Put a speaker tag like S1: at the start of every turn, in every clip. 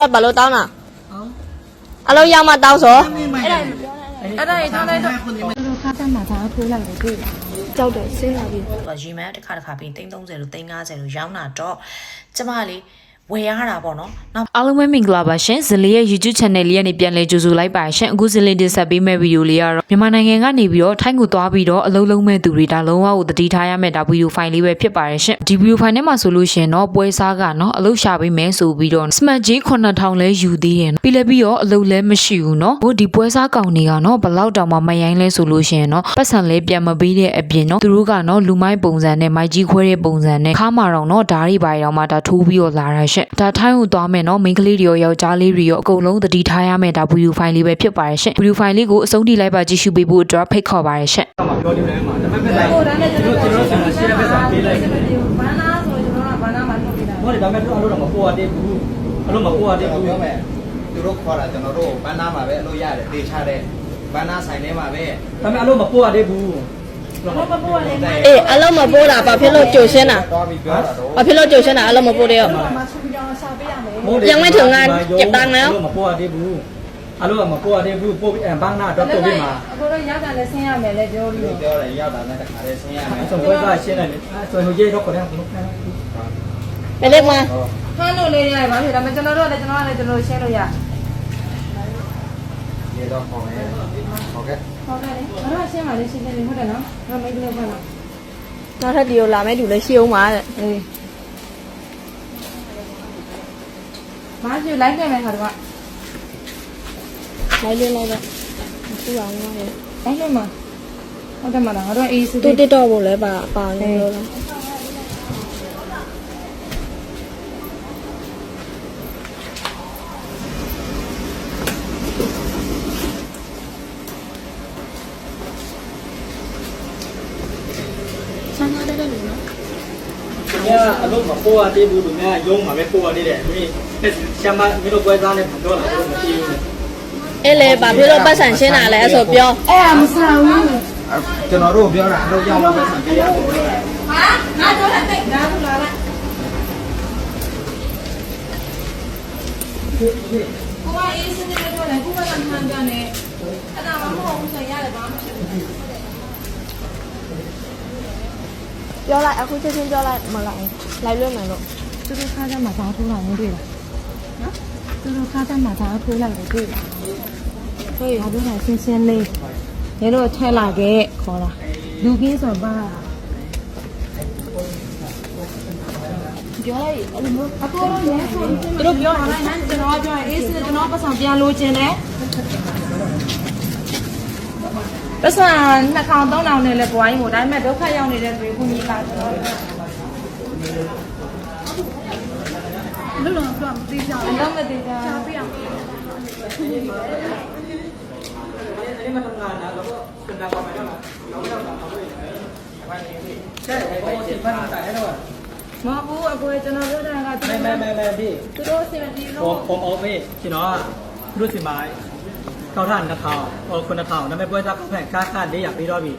S1: ဘာလို့တောင်းတာ
S2: ဟုတ်
S1: အလုံးရောက်မှတောင်းဆို
S2: အဲ့ဒါအဲ့ဒါထားလိုက်တော့
S3: တို့ခါတမ်းမှာဒါထိုးလိုက်တယ်တွေ့လားကြောက်တယ်ဆင်းလာပြီ
S4: သူကရီမန်တစ်ခါတစ်ခါပြီး330လို့350လို့ရောင်းတာတော့ကျမလေး ဝယ်ရတာပေါ့နော်နောက်
S5: အားလုံးပဲမင်္ဂလာပါရှင်ဇလီရဲ့ YouTube channel လေးကနေပြန်လဲကြိုဆိုလိုက်ပါရှင်အခုဇလီတင်ဆက်ပေးမယ့်ဗီဒီယိုလေးကတော့မြန်မာနိုင်ငံကနေပြီးတော့ထိုင်းကိုသွားပြီးတော့အလုံးလုံးမဲ့သူတွေဒါလုံးဝကိုတတိထားရမယ့်ဒါဗီဒီယိုဖိုင်လေးပဲဖြစ်ပါတယ်ရှင်ဒီဗီဒီယိုဖိုင်ထဲမှာဆိုလို့ရှင်တော့ပွဲစားကနော်အလုံးရှာပေးမယ်ဆိုပြီးတော့ smart G 9000လဲယူသေးတယ်ပြီးလဲပြီးတော့အလုံးလဲမရှိဘူးနော်ဟိုဒီပွဲစားကောင်တွေကနော်ဘလောက်တောင်မှမယိုင်းလဲဆိုလို့ရှင်နော်ပတ်စံလဲပြန်မပေးတဲ့အပြင်နော်သူတို့ကနော်လူမိုက်ပုံစံနဲ့မိုက်ကြီးခွဲတဲ့ပုံစံနဲ့ခါမာတော့နော်ဓာတ်တွေပါရောင်မှဒါထိုးပြီးတော့လာတာရှင်ဒါထိုင်းကိုသွားမယ်နော်မိန်းကလေးတွေရောယောက်ျားလေးတွေရောအကုန်လုံးတတိထားရမယ်ဒါဗီဒီယိုဖိုင်လေးပဲဖြစ်ပါတယ်ရှင်ဗီဒီယိုဖိုင်လေးကိုအဆုံးထိလိုက်ပါကြည့်ရှုပေးဖို့အတွက်ဖိတ်ခေါ်ပါတယ်ရှင်
S6: မှာပြောနေတယ်မှာဒါပေမဲ့ဒါကျွန်တော်ကျွန်တော်ကျွန်တော်ရှင်းပြစာပေးလိုက်တယ်
S2: ဘာနာဆိုကျွန်တော်ကဘာနာမှထုတ်ပြတာ
S6: ဟောတယ်ဒါပေမဲ့သူအလို့တော့မပေါ်ရသေးဘူးအလို့မပေါ်ရသေးဘူး
S7: ပြောမယ်သူတို့ခေါ်တာကျွန်တော်တို့ဘန်းနာမှာပဲအလို့ရတယ်တေချတဲ့ဘန်းနာဆိုင်ထဲမှာပဲ
S6: ဒါပေမဲ့အလို့မပေါ်ရသေးဘူး
S2: ဘာမပေါ်လဲမ
S1: အေးအလုံးမပိုးတာဘာဖြစ်လို့ကြိုရှင်းတာ
S7: သွားပြီးပြောတာတော့
S1: ဘာဖြစ်လို့ကြိုရှင်းတာအလုံးမပိုးတဲ့ရော
S2: မဆူပြီးတော့ရှာပေးရမယ်
S6: အလို့မပေါ်ရသေးဘူးအလို့မပေါ်ရသေးဘူးပို့ဘန်းနာတော့ပို့ပြီးမှာ
S2: အခုတော့ရတာလည်းဆင်းရမယ်လေပြော
S7: သူ
S2: ပြီး
S7: တို့ပြောတယ်ရောက်တာနဲ့တခါတည်းဆင်းရမယ်
S6: ဆိုတော့ကရှင်းတယ်ဆိုဟိုရေးတော့ခေါ်တယ်ဘုရား
S1: ဘယ်လက်မှာ
S2: ဖမ်းလို့လေးရတယ်ဘာဖြစ်ဒါပေမဲ့ကျွန်တော်တို့လည်းကျွန်တော်ကလည်းကျွန်တော်ရှင်းလို့ရ
S7: ရေတော့ခေါ်မယ်ဟုတ်ကဲ့
S2: ဟုတ်ကဲ့လေငါတို့ရှင်းပါလေရှင်းတယ်ဟုတ်တယ်နော်ငါမိတ်ကလေးပါလား
S1: နောက်ထပ်ဒီကိုလာမယ့်လူလည်းရှိအောင်ပါတဲ့
S2: အေး ဘာကြည့်လိုက်ခဲ့မယ်ခါတော့
S1: လိုက်လင်းလိုက်တော့သူ့အောင်ပါလေ
S2: လိုက်ခဲ့မှာဟုတ်တယ်မလားငါတို့အေးစစ်
S1: သူတစ်တော့ဖို့လည်းပါပါနေလို့လား
S6: ညအလို့မပေါ်ရသေးဘူးသူများရုံးမှာပဲပေါ်ရသေးတယ်မ င်းရှမ်းမမင်းတို့ပွဲသားနဲ့ပြောလာလို့မကြည့်ဘူး
S1: အေးလေဘာဖြစ်လို့ပတ်စံရှင်းတာလဲအဲ့ဆိုပြော
S2: အဲ့အမဆောင်ဘူး
S7: ကျွန်တော်တို့ပြောတာအလို့ရောက်မှဆန်ပေးရတယ်
S2: ဟာငါတို့လည်းတိတ်ဒါဘူးလားလားကိုကအေးစနေတော့လည်းကိုကလည်းမှန်ပြန်နေအဲ့ဒါမှမဟုတ်ဘူးဆိုရတယ်ဘာမှမရှိဘူး
S1: ပြောလိုက်အခုချက်ချင်းပြောလိုက်မလိုက်လိုက်လွှင့်မယ်လို့
S3: သူတို့ခါတမ်းမှာဒါထိုးလိုက်တယ်တွေ့လား နော်သူတို့ခါတမ်းမှာဒါထိုးလိုက်တယ်တွေ့လားဟေးဘာပြောလဲရှင်းရှင်းလေးရေလို့ထဲလာခဲ့ခေါ်တာလူကြီးဆိုပါပြောလိုက်အဲ့လိုမျိုး
S2: အကိုတော့ရဲဆိုသူတို့ပြောတာလည်းကျွန်တော်ကပြောရင်အေးစနေကျွန်တော်ပတ်ဆောင်ပြန်လို့ခြင်းတယ်ပတ်စံနှစ်ခေါင်သုံးထောင်နဲ့လည်းပွားရင်ဟိုဒါပေမဲ့ဒုက္ခရောက်နေတဲ့သူကိုကြီးလာကျွန်တော် လုံးလုံးတော့မသိကြဘူးတော့မသိကြရှားပြအောင်
S6: အဲ့မှာငါနာတော့စတာပါမယ်နော်နောက်တော့ပါလို့ရတယ်ဟဲ့ဟဲ့ဒီဖန်တာအဲ့တော့
S2: မဟုတ်ဘူးအကိုကျွန်တော်ပြောတာကသူ
S6: မဲမဲမဲမဲဒီ
S2: တို့စင်တီ
S6: ผม
S2: လို့
S6: ผมเอาไปကျွန်တော်ကรู้สิมาကောက်ထ2000ဟို9000ဒါပေမဲ့ပွဲစားကောက်ဖက်ကားကား400ပေးတော့ပြီ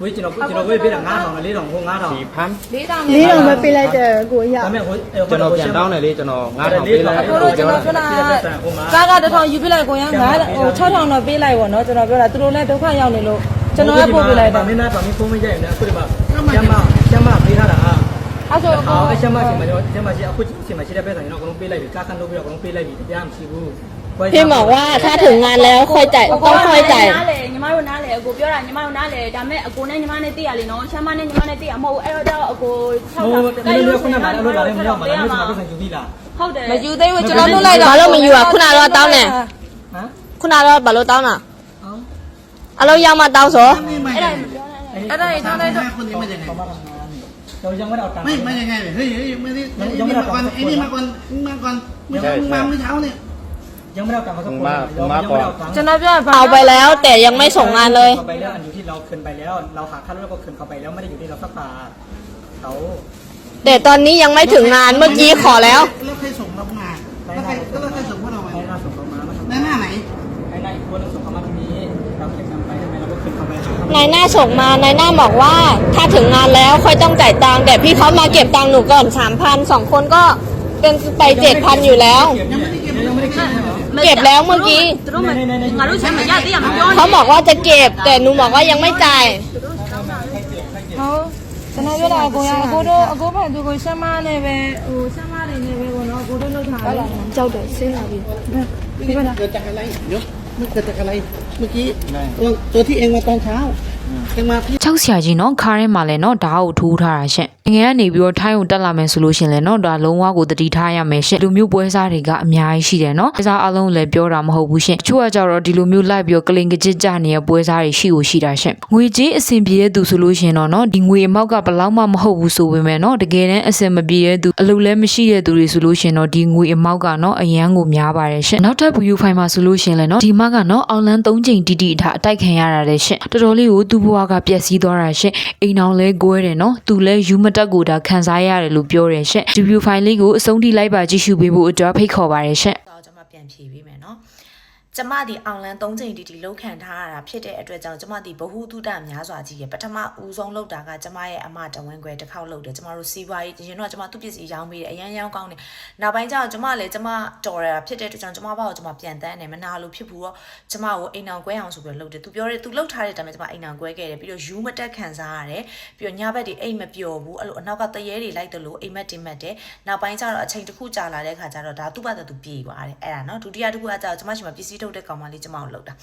S6: ဝေးကျွန်တော်ကျွန်တော်ဝေးပေးတာ9000 4000ဟို9000
S7: ဒီဖမ်း
S2: လေးတောင်
S1: လေးတော့မပေးလိုက်တဲ့ကိုရ
S6: ဒါပေမဲ့ဟို
S7: ကျွန်တော်ပြန်တောင်းတယ်လေကျွန်တော်9000ပေးလိုက်
S2: အကိုတို့ကျွန်တော်ပြောတာကားကတစ်ထောင်ယူပြလိုက်ကိုရငါဟို6000တော့ပေးလိုက်ပေါ့နော်ကျွန်တော်ပြောတာသူတို့လည်းဒုက္ခရောက်နေလို့ကျွန်တော်ကပို့ပေးလိုက်တာ
S6: မင်းသားတော်မင်းဖုန်းမရိုက်နေအခုဒီမှာကျမကျမပေးထားတာဟာ
S2: အဲ့ဆိုအကို
S6: အော်ကျမစီမှာကျမစီအခုစီမှာရှိတဲ့ပဲဆိုရင်တော့အကုန်လုံးပေးလိုက်ပြီကားခန်းလုပ်ပြီးတော့အကုန်လုံးပေးလိုက်ပြီတရားမရှိဘူး
S1: พี่บอกว่าถ้าถึงงานแล้วค่อยจ่ายต้องค่อยจ่าย
S8: နားလေညီမတို့နားလေအကိုပြောတာညီမတို့နားလေဒါပေမဲ့အကိုနဲ့ညီမနဲ့သိရလေနော်ချမ်းမနဲ့ညီမနဲ့သိရမဟုတ်ဘူးအဲ့တော့တော့အကို
S6: ဟိုမင်းတို့ခုနကလည်းလို့လာတယ်မရောက်မှာလားမင်းတို့ကပြန်ယူပြီလား
S8: ဟုတ်တယ်
S2: မယူသေးဘူးကျွန်တော်လွတ်လိုက်တာ
S1: ဘာလို့မယူอ่ะခုနကတော့တောင်းတယ်
S6: ဟမ်
S1: ခုနကတော့ဘာလို့တောင်းတာ
S6: ဟုတ်
S1: အလုံးရောက်မှတောင်းဆို
S8: အဲ့ဒါ
S2: အဲ့ဒါထားလိုက်တော့
S7: คนนี้ไม่ยังไง
S6: เรายังไม่ได้เอาตังค์
S7: ไม่ไม่ยังไงเฮ้ยเฮ้ยไม่ได้ไอ้นี่มาก่อนไอ้นี่มาก่อนมาก่อนเมื่อเช้ามาเมื่อเช้าเนี่ย
S6: ยังไม่ได้เอาตังค์เขาสักคนมาเยัก่อน ไม่เอาตัค์
S2: เจะนับยอด
S1: เอาไปแล้ว แต่ยังไม่ส่งงานเลย เรา
S6: ไปแล้วอันอยู่ที่เราคืนไปแล้ว เราหาค่ารถแล้วก็คืนเขาไปแล้วไม่ได้อยู่ที่เราสักบาทเขา
S1: แต่ตอนนี้ยังไม่ถึงงานเมื่อกี้ขอแล้ว
S7: แล้วใครส่งรับาแล้วใครแล้วใครส่งพวกเรา
S6: ไปนาส่งเขามาแล้
S7: วหน้าไหน
S6: นา
S1: ยหน้าส่งมานายหน้าบอกว่า ถ้าถึงงานแล้วค่อยต้องจ่ายตังค์แต่พี่เขามาเก็บตังค์หนูก่อนสามพันสองคนก็เป็นไปเจ็ดพันอยู่แล้ว
S6: ยังไม่ได้เก็บยังไม่ได้
S1: เก็บ กี้
S8: သူတို့မငါတို့ချမ်းမရသေးရမပြော
S1: เขาบอกว่าจะเก็บ แต่หนูบอกว่ายังไม่จ่าย
S2: ဟုတ်ကျွန်တော်ပြောတာအကိုရအကိုတို့အကိုဖန်သူကိုရှမ်းမနဲ့ပဲဟိုရှမ်းမတွေနဲ့ပဲပေါ့နော်အကိုတို့လောက်ထားတယ်
S1: ကြောက်တယ်ဆင်းလာပြီ
S2: ဒီကနေ့
S9: เกิดจากอะไรเดี๋ยวมันเกิดจากอะไร เมื่อกี้ตัวตัวที่เองมาตอนเช้า ချော
S5: က်ဆရာကြီးနော်ခါးထဲမှာလည်းနော်ဓာတ်ကိုထိုးထားတာရှင့်ငွေကနေပြီးတော့ထိုင်းကိုတက်လာမယ်ဆိုလို့ရှင်လည်းနော်ဒါလုံးဝကိုတတိထားရမယ်ရှင့်လူမျိုးပွဲစားတွေကအများကြီးရှိတယ်နော်ပွဲစားအလုံးလည်းပြောတာမဟုတ်ဘူးရှင့်တချို့ကကြတော့ဒီလိုမျိုးလိုက်ပြီးတော့ကလင်ကကြစ်ကြနေတဲ့ပွဲစားတွေရှိကိုရှိတာရှင့်ငွေကြီးအဆင်ပြေတဲ့သူဆိုလို့ရှင်တော့နော်ဒီငွေအမောက်ကဘလောက်မှမဟုတ်ဘူးဆိုပေမဲ့နော်တကယ်တမ်းအဆင်မပြေတဲ့သူအလုပ်လည်းမရှိတဲ့သူတွေဆိုလို့ရှင်တော့ဒီငွေအမောက်ကနော်အရန်ကိုများပါတယ်ရှင့်နောက်ထပ် view file မှာဆိုလို့ရှင်လည်းနော်ဒီမှာကနော်အော်လန်၃ချိန်တီတီအထအတိုက်ခံရတာလေရှင့်တော်တော်လေးကိုသူ့ဘဝကပျက်စီးသွားတာရှင့်အိမ်အောင်လဲကွဲတယ်နော်သူလဲယူမတက်ကိုဒါခံစားရတယ်လို့ပြောတယ်ရှင့်ဒီ view file လေးကိုအဆုံးထိလိုက်ပါကြည့်ရှုပေးဖို့အတွက်ဖိတ်ခေါ်ပါတယ်ရှင့်
S4: တော့ကျွန်မပြန်ဖြေပေးမယ်နော် ကျမဒီအောင်လန်း၃ချိန်တီတီလောက်ခံထားရတာဖြစ်တဲ့အတွက်ကြောင့်ကျမဒီဘ ഹു တုဒများစွာကြီးရပထမဦးဆုံးလောက်တာကကျမရဲ့အမတဝင်းခွဲတစ်ခေါက်လောက်တယ်ကျမတို့စီးပွားရေးရင်တော့ကျမသူ့ပစ္စည်းရောင်းပေးတယ်အရန်ရောင်းကောင်းတယ်နောက်ပိုင်းကျတော့ကျမလည်းကျမတော်ရတာဖြစ်တဲ့အတွက်ကြောင့်ကျမဘာကိုကျမပြန်တန်းတယ်မနာလို့ဖြစ်ဘူးတော့ကျမကိုအိမ်အောင်ကွဲအောင်ဆိုပြီးတော့လုပ်တယ်သူပြောတယ်သူလုပ်ထားတဲ့အတိုင်းပဲကျမအိမ်အောင်ကွဲခဲ့တယ်ပြီးတော့ယူမတက်ခံစားရတယ်ပြီးတော့ညဘက်တွေအိမ်မပျော်ဘူးအဲ့လိုအနောက်ကတရေတွေလိုက်တယ်လို့အိမ်မက်တင်မက်တယ်နောက်ပိုင်းကျတော့အချိန်တစ်ခုကြာလာတဲ့ခါကျတော့ဒါသူ့ဘာသာသူပြေသွားတယ်အဲ့ဒါနော်ဒုတိယတစ်ခုကကျတော့ကျမရှိမှပစ္စည်းထုတ်တဲ့ကောင်မလေးကျမကိုလောက်တာ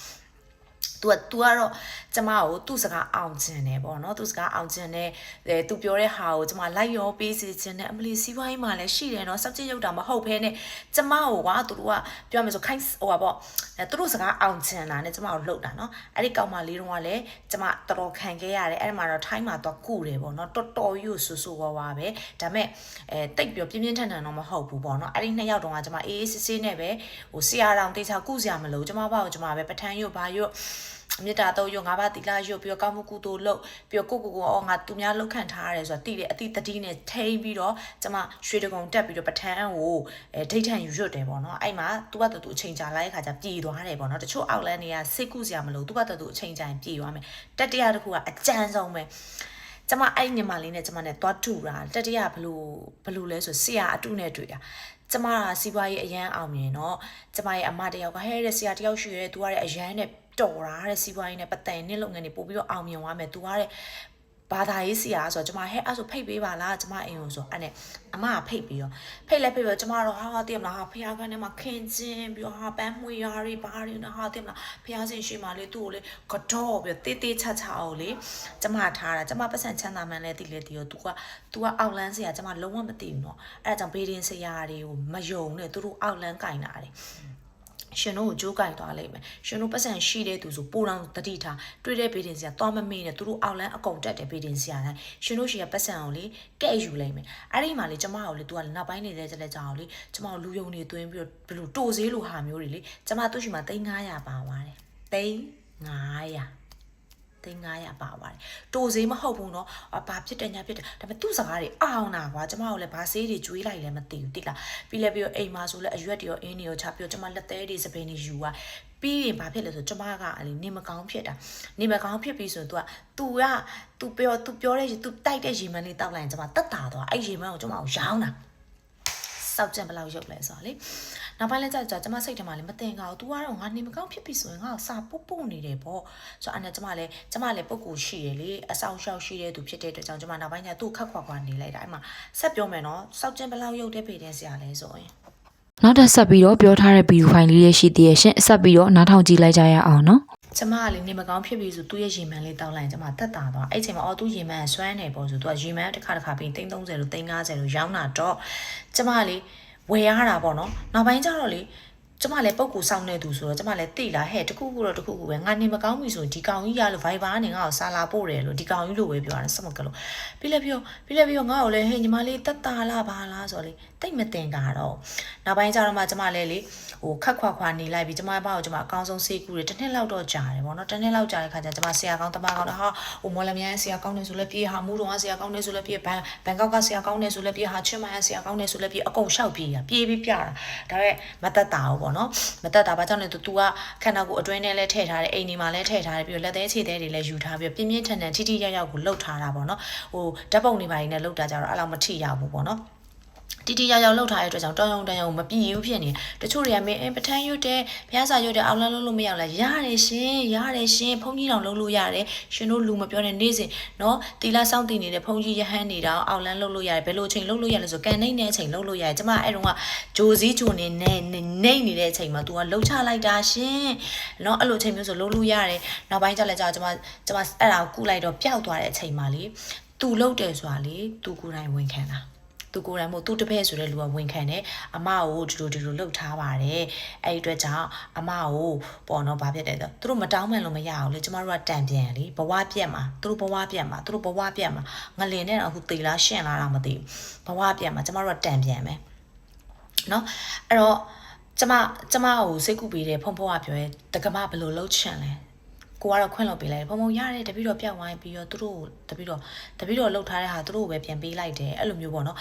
S4: तू က तू ကတော့ကျမကိုသူ့စကားအောင်ကျင်တယ်ပေါ့နော်သူ့စကားအောင်ကျင်တယ်အဲ तू ပြောတဲ့ဟာကိုကျမလိုက်ရောပေးစီခြင်းနဲ့အမလီစီးပွားရေးမှာလည်းရှိတယ်နော်စက်ကြည့်ရုပ်တာမဟုတ်ဘဲနဲ့ကျမကိုကသူတို့ကပြောမယ်ဆိုခိုင်းဟိုပါပေါ့အဲသူတို့စကားအောင်ကျင်တာနဲ့ကျမကိုလှုပ်တာနော်အဲ့ဒီကောင်မလေးတုန်းကလည်းကျမတော်တော်ခံခဲ့ရတယ်အဲ့ဒီမှာတော့ထိုင်းမှာတော့ကုတယ်ပေါ့နော်တော်တော်ယူဆူဆူဝါဝါပဲဒါပေမဲ့အဲတိတ်ပြီးပြင်းပြင်းထန်ထန်တော့မဟုတ်ဘူးပေါ့နော်အဲ့ဒီနှစ်ယောက်တုန်းကကျမအေးအေးဆေးဆေးနဲ့ပဲဟိုဆရာတော်တေချာကုစရာမလိုကျမဘာကိုကျမပဲပထန်းရွတ်ဘာရွတ် မေတ္တာတော့ရုပ်ငါးပါးတိလာရုပ်ပြီးတော့ကောင်းမှုကုသိုလ်လုပ်ပြီးတော့ကိုကိုကိုအော်ငါသူများလောက်ခံထားရတယ်ဆိုတာတိတယ်အတိတတိနဲ့ထိန်းပြီးတော့ကျမရွှေတကုံတက်ပြီးတော့ပထန်းကိုအဲဒိဋ္ဌံယူရွတ်တယ်ပေါ့နော်အဲ့မှာသူကတူအချိန်ကြာလိုက်တဲ့ခါကျပြည်သွားတယ်ပေါ့နော်တချို့အောက်လန်းတွေကစိတ်ကုစရာမလိုသူကတူအချိန်ကြာရင်ပြည်သွားမယ်တတိယတစ်ခုကအကြမ်းဆုံးပဲကျမအဲ့ညီမလေးနဲ့ကျမနဲ့သွားတူတာတတိယဘလို့ဘလို့လဲဆိုဆရာအတုနဲ့တွေ့တာကျမကစီးပွားရေးအရန်အောင်မြင်တော့ကျမရဲ့အမတယောက်ကဟဲတဲ့ဆရာတယောက်ရှိရဲသူကတဲ့အရန်နဲ့ တော်တာတဲ့စီးပွားရေးနဲ့ပတ်သက်ရင်လုပ်ငန်းတွေပို့ပြီးတော့အောင်မြင်သွားမယ်သူကတဲ့ဘာသာရေးဆရာဆိုတော့ကျမဟဲ့အဲ့ဆိုဖိတ်ပေးပါလားကျမအိမ်ကိုဆိုအဲ့နဲ့အမကဖိတ်ပြီးရောဖိတ်လဲဖိတ်ပြီးကျမတော့ဟာဟာတည်မလားဟာဖះခန်းထဲမှာခင်ချင်းပြီးတော့ဟာပန်းမွေရာတွေဘာတွေနော်ဟာတည်မလားဖះဆင်ရှိမှလေသူ့ကိုလေကတော့ပြီးတေးတေးချာချာအောင်လေကျမထားတာကျမပတ်စံချမ်းသာမှန်းလဲတည်လေတည်ရော तू က तू ကအောက်လန်းဆရာကျမလုံးဝမသိဘူးနော်အဲ့ဒါကြောင့်ဘေးဒင်းဆရာတွေကိုမယုံနဲ့သူတို့အောက်လန်းကင်တာတယ် ရှင်တို့ကိုကြိုးကင်သွားလိမ့်မယ်ရှင်တို့ပတ်စံရှိတဲ့သူဆိုပိုတောင်တတိထားတွေ့တဲ့ဘေးတင်စရာသွားမမေ့နဲ့သူတို့အောက်လန်းအကုန်တက်တဲ့ဘေးတင်စရာတိုင်းရှင်တို့ရှိရပတ်စံကိုလေကဲ့ယူလိမ့်မယ်အဲ့ဒီမှာလေကျမကိုလေ तू ကနောက်ပိုင်းနေတဲ့ကြလက်ကြောင်လေကျမကိုလူယုံနေသွင်းပြီးတော့ဘယ်လိုတိုဈေးလိုဟာမျိုးတွေလေကျမသူ့ရှိမှာ3900ပါသွားတယ်3900 သိန်း900ပါပါတယ်။တိုဈေးမဟုတ်ဘူးเนาะ။ဘာဖြစ်တယ်ညာဖြစ်တယ်။ဒါပေမဲ့သူ့စကားတွေအောင်တာကွာ။ကျမတို့လည်းဘာဆေးတွေကျွေးလိုက်လည်းမသိဘူးတိလား။ပြီးလဲပြီးတော့အိမ်မှာဆိုလဲအရွက်တွေရောအင်းတွေရောချပြီးတော့ကျမလက်သေးတွေစပင်းတွေယူသွား။ပြီးရင်ဘာဖြစ်လဲဆိုကျမကအလေနေမကောင်းဖြစ်တာ။နေမကောင်းဖြစ်ပြီးဆိုတော့ तू က तू ပြော तू ပြောတဲ့ तू တိုက်တဲ့ရေမန်းလေးတောက်လိုက်ရင်ကျမတက်တာတော့အဲ့ရေမန်းကိုကျမကိုရောင်းတာ။စောက်ကြံဘယ်လောက်ရုပ်လဲဆိုတော့လေ နောက်ပိုင်းလဲကြာကြာကျမစိတ်ထဲမှာလည်းမတင်ကြဘူး तू ကတော့ငါနေမကောင်းဖြစ်ပြီဆိုရင်ငါ့ကိုစာပုတ်ပုတ်နေတယ်ပေါ့ဆိုတော့အဲ့နဲ့ကျမလည်းကျမလည်းပုံကူရှိရလေအဆောင်ရှောက်ရှိတဲ့သူဖြစ်တဲ့အတွက်ကြောင့်ကျမနောက်ပိုင်းကျသူ့ခက်ခွာခွာနေလိုက်တာအဲ့မှာဆက်ပြောမယ်နော်စောက်ကျင်ဘယ်လောက်ရုပ်တဲ့ဖေတဲ့ဆရာလဲဆိုရင်
S5: နောက်ထပ်ဆက်ပြီးတော့ပြောထားတဲ့ဗီဒီယိုဖိုင်လေးရရှိသေးရဲ့ရှင်ဆက်ပြီးတော့နားထောင်ကြည့်လိုက်ကြရအောင်နော်
S4: ကျမကလေနေမကောင်းဖြစ်ပြီဆိုသူ့ရဲ့ရေမန်းလေးတောက်လိုက်ရင်ကျမတက်တာသွားအဲ့ချိန်မှာအော်သူ့ရေမန်းကဆွမ်းနေပေါ့ဆိုသူကရေမန်းတစ်ခါတစ်ခါပြီး330လို့350လို့ရောင်းတာတော့ကျမကလေ ဝယ်ရတာပေါ့နော်နောက်ပိုင်းကျတော့လေ ကျမလည်းပုံကူဆောင်နေသူဆိုတော့ကျမလည်းတိလာဟဲ့တခုခုတော့တခုခုပဲငါနေမကောင်းပြီဆိုဒီကောင်ကြီးရလို့ Viber ကနေငါ့ကိုစာလာပို့တယ်လို့ဒီကောင်ကြီးလို့ပဲပြောတာစမကလို့ပြီးလဲပြီးတော့ပြီးလဲပြီးတော့ငါ့ကိုလည်းဟဲ့ညီမလေးတက်တာလားဘာလားဆိုတော့လေတိတ်မတင်တာတော့နောက်ပိုင်းကျတော့မှကျမလည်းလေဟိုခက်ခွာခွာနေလိုက်ပြီးကျမဘာကိုကျမအကောင်းဆုံးစေးကူတယ်တစ်နှစ်လောက်တော့ကြာတယ်ပေါ့နော်တစ်နှစ်လောက်ကြာတဲ့ခါကျကျမဆရာကောင်းတမကောင်းတော့ဟာဟိုမော်လမြိုင်ဆရာကောင်းနေဆိုလဲပြေးဟာမူးတော်ကဆရာကောင်းနေဆိုလဲပြေးဘန်ဘန်ကောက်ကဆရာကောင်းနေဆိုလဲပြေးဟာချင်းမိုင်ဆရာကောင်းနေဆိုလဲပြေးအကုန်ရှောက်ပြေးရပြေးပြီးပြတာဒါပေမဲ့မတက်တာဘူးပေါ့နော်မတက်တာဘာကြောင့်လဲသူ तू ကခန္ဓာကိုယ်အတွင်းထဲလဲထည့်ထားတယ်အိမ်ဒီမှာလဲထည့်ထားတယ်ပြီးတော့လက်သေးခြေသေးတွေလဲယူထားပြီးပြင်းပြင်းထန်ထန်ထိထိရောက်ရောက်ကိုလှုပ်ထားတာပေါ့နော်ဟိုဓာတ်ပုံတွေပါနေနဲ့လှုပ်တာကြတော့အဲ့လောက်မထိရဘူးပေါ့နော် တီတီရောက်ရောက်လှုပ်ထားတဲ့အတွက်ကြောင့်တောင်းယုံတန်ယုံမပြည့်ဘူးဖြစ်နေတယ်တချို့တွေကမင်းအင်းပထန်းရွတ်တယ်ဘုရားစာရွတ်တယ်အောက်လန်းလုံးလို့မရဘူးလားရတယ်ရှင်ရတယ်ရှင်ဖုန်းကြီးတောင်လုံးလို့ရတယ်ရှင်တို့လူမပြောတဲ့နေ့စဉ်နော်တီလာစောင့်တည်နေတဲ့ဖုန်းကြီးရဟန်းနေတောင်အောက်လန်းလုံးလို့ရတယ်ဘယ်လိုအချိန်လုံးလို့ရလဲဆိုကန်နေနေတဲ့အချိန်လုံးလို့ရတယ်ကျမအဲ့တုန်းကဂျိုစည်းဂျိုနေနေနေနေတဲ့အချိန်မှာ तू ကလှုပ်ချလိုက်တာရှင်နော်အဲ့လိုအချိန်မျိုးဆိုလုံးလို့ရတယ်နောက်ပိုင်းကျလဲကြာကျမကျမအဲ့ဒါကိုကုလိုက်တော့ပျောက်သွားတဲ့အချိန်မှာလေ तू လှုပ်တယ်ဆိုတာလေ तू ကိုယ်တိုင်ဝင်ခံတာ သူကိုယ်တိုင်မို့သူတပည့်ဆိုတဲ့လူကဝန်ခံတယ်အမကိုဒီလိုဒီလိုလှုပ်ထားပါတယ်အဲ့ဒီအတွက်ကြောင့်အမကိုပေါ့နော်ဗာဖြစ်တယ်ဆိုသူတို့မတောင်းမှန်လို့မရအောင်လေကျမတို့ကတန်ပြန်လေဘဝပြက်မှာသူတို့ဘဝပြက်မှာသူတို့ဘဝပြက်မှာငလင်နဲ့တော့အခုတေလားရှင့်လားတော့မသိဘူးဘဝပြက်မှာကျမတို့ကတန်ပြန်မယ်နော်အဲ့တော့ကျမကျမကိုစိတ်ကူပေးတယ်ဖုံဖုံကပြောရဲတက္ကမဘယ်လိုလှုပ်ချင်လဲ ကိုကတော့ခွင့်လွှတ်ပေးလိုက်တယ်ဖုံဖုံရတယ်တပည့်တော်ပြောက်ဝိုင်းပြီးတော့သူတို့တပည့်တော်တပည့်တော်လှုပ်ထားတဲ့ဟာသူတို့ကိုပဲပြန်ပေးလိုက်တယ်အဲ့လိုမျိုးပေါ့နော်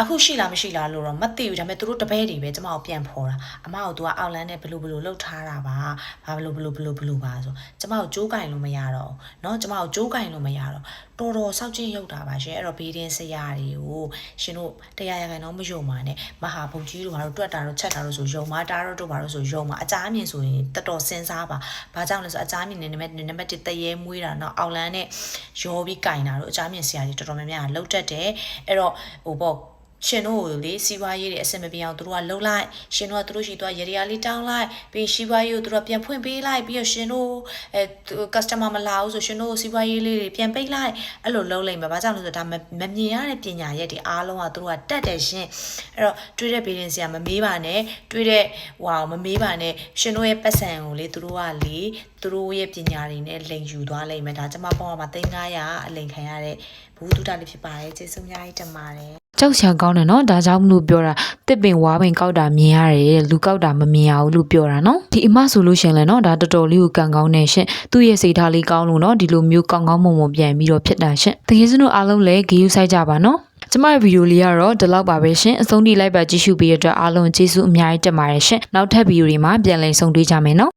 S4: အခုရှိလားမရှိလားလို့တော့မသိဘူးဒါပေမဲ့သူတို့တပည့်တွေပဲကျမကိုပြန်ဖော်တာအမကိုသူကအောက်လန်းနဲ့ဘလို့ဘလို့လှုပ်ထားတာပါဘာဘလို့ဘလို့ဘလို့ဘလို့ပါဆိုကျမကိုကြိုးကင်လို့မရတော့ဘူးเนาะကျမကိုကြိုးကင်လို့မရတော့ တော်တော်စောက်ကြည့်ရောက်တာပါရှင်အဲ့တော့ဘေးဒင်းဆရာတွေကိုရှင်တို့တရားရခိုင်တော့မယုံပါနဲ့မဟာဘုံကြီးတို့ဘာလို့တွက်တာတို့ချက်တာတို့ဆိုယုံပါတာတို့တို့ဘာလို့ဆိုယုံပါအချားမြင်ဆိုရင်တော်တော်စဉ်းစားပါဘာကြောင့်လဲဆိုအချားမြင်နေနံပါတ်နံပါတ်1တရေမွေးတာနော်အောက်လန်းနဲ့ရောပြီးကင်တာတို့အချားမြင်ဆရာတွေတော်တော်များများလောက်တတ်တယ်အဲ့တော့ဟိုပေါ့ ရှင်တို့ကိုလေစီးပွားရေးတွေအဆင်မပြေအောင်သူတို့ကလှုပ်လိုက်ရှင်တို့ကသူတို့ရှိသွားရေရာလေးတောင်းလိုက်ပြီးစီးပွားရေးကိုသူတို့ကပြန်ဖွင့်ပေးလိုက်ပြီးတော့ရှင်တို့အဲ customer မလာဘူးဆိုရှင်တို့စီးပွားရေးလေးတွေပြန်ပိတ်လိုက်အဲ့လိုလုပ်လိုက်မှာဘာကြောင့်လဲဆိုတော့ဒါမမမြင်ရတဲ့ပညာရက်တွေအားလုံးကသူတို့ကတက်တယ်ရှင်အဲ့တော့တွေးတဲ့ဘေးရင်ဆရာမမေးပါနဲ့တွေးတဲ့ဟွာမမေးပါနဲ့ရှင်တို့ရဲ့ပတ်စံကိုလေသူတို့ကလေသူတို့ရဲ့ပညာတွေနဲ့လိန်ယူသွားလိမ့်မယ်ဒါကျမပေါ့မှာ3900အလိန်ခံရတဲ့ဘူးတုတလေးဖြစ်ပါတယ်ကျေးဇူးအများကြီးတင်ပါတယ်
S5: ကြောက်ချံကောင်းတယ်နော်ဒါကြောင့်မလို့ပြောတာတစ်ပင်ဝါပင်ကောက်တာမြင်ရတယ်လူကောက်တာမမြင်ရဘူးလို့ပြောတာနော်ဒီအမဆိုလို့ရှင်လဲနော်ဒါတော်တော်လေးကိုကန်ကောင်းနေရှင်သူ့ရဲ့စိတ်ထားလေးကောင်းလို့နော်ဒီလိုမျိုးကောင်းကောင်းမွန်မွန်ပြန်ပြီးတော့ဖြစ်တာရှင်တကယ်စင်းတို့အားလုံးလည်းဂေယူဆိုင်ကြပါနော်ကျမရဲ့ဗီဒီယိုလေးကတော့ဒီလောက်ပါပဲရှင်အဆုံးထိလိုက်ပါကြည့်ရှုပေးရတဲ့အတွက်အားလုံးကျေးဇူးအများကြီးတင်ပါတယ်ရှင်နောက်ထပ်ဗီဒီယိုတွေမှာပြန်လည်ဆုံတွေ့ကြမယ်နော်